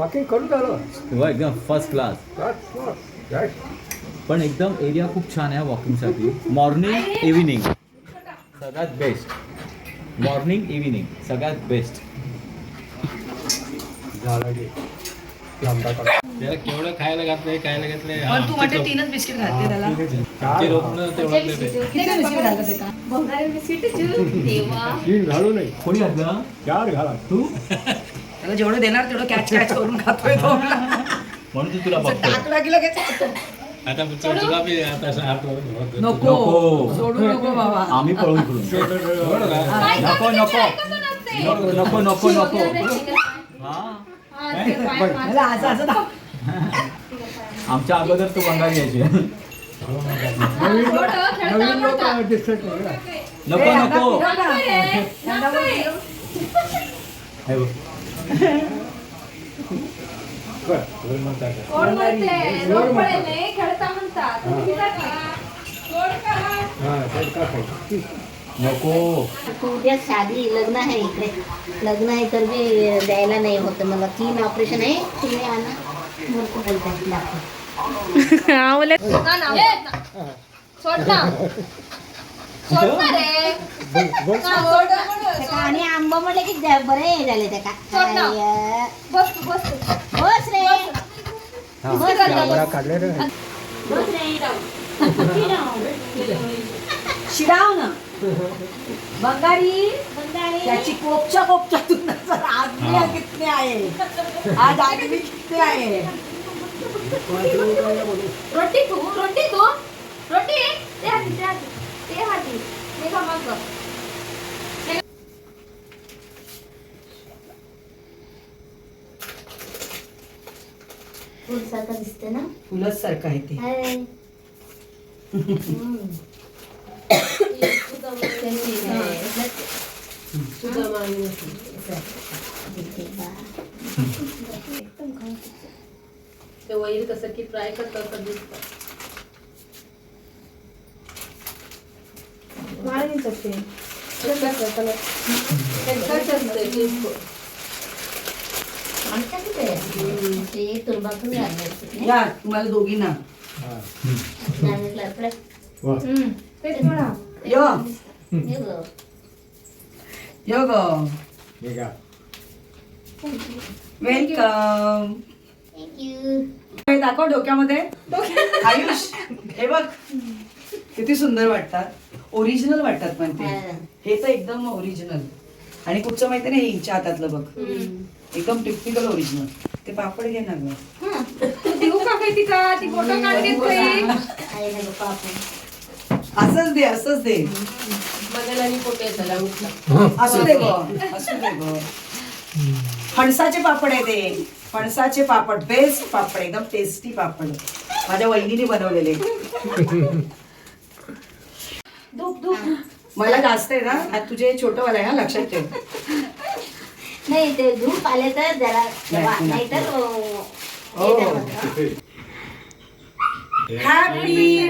झालं किंवा एकदम फर्स्ट क्लास पण एकदम एरिया खूप छान आहे वॉकिंगसाठी मॉर्निंग इव्हिनिंग सगळ्यात बेस्ट मॉर्निंग इव्हिनिंग सगळ्यात बेस्ट. त्याला केवढं खायला घातलंय खायला घातलंय? पण तू तीनच बिस्किट घातले त्याला. तेवढं ते किती बिस्किट घालत ते? का? बंगाली बिस्किट देवा. तीन घालू नये. कोणी घातलं? चार घाला. तू? त्याला जेवढं देणार तेवढं कॅच कॅच करून खातोय तो. म्हणून तू तुला बघतो टाकला की लगेच. खातो. आता तु- तुला बी आता असं हात वर- वर- नको. नको. सोडू नको बाबा. आम्ही पळून फिरून. सोड ना. नको नको. नको नको नको नको. हा? मला असं असं दाव. आमच्या अगोदर तू बंगाली यायची. नवीन लोक ना. नको ए, नको. हे बघ. हा. नको उद्या शादी लग्न आहे इकडे. लग्न आहे तर बी द्यायला नाही होतं मला तीन ऑपरेशन आहे. तुम्ही आणा. भरपूर बोलतात ना. सोड ना. सोड. आणि आंबा म्हटलं की जा- बरे झाले त्या का. सोड ना. आय, बस तू, बस तू. बस. रे हा, बस रे. कॅमेरा काढले रे. बस रे. शिराव ना. बंगारी बंगाली त्याची कोपच्या कोपच्यातून नजर आदमी कितने आहे? आज आदमी कितने आहे? रोटी तू रोटी तू. रोटी. ते फुलसारखं दिसते ना? फुलच सारखं आहे ते. ते वैर कसं की फ्राय करतात तसं लागले असते या तुम्हाला दोघींना. हा. सांगितलं वा. यो. हे. यो ग. वेलकम. दाखव डोक्यामध्ये. आयुष हे बघ. किती सुंदर वाटतात. ओरिजिनल वाटतात पण ते. हा. तर एकदम ओरिजिनल आणि कुठचं माहिती नाही हिच्या हातातलं बघ. एकदम टिपिकल ओरिजिनल ते पापड घे ना. असंच दे असंच दे. असू दे ग असू दे ग. फणसाचे पापड आहे ते. फणसाचे पापड बेस्ट पापड एकदम टेस्टी पापड. माझ्या वहिनीने बनवलेले. मला जास्त आहे ना आज तुझे छोटं वाला आहे हा लक्षात ठेव. नाही ते धूप आले तर जरा नाही, तर हो. हॅपी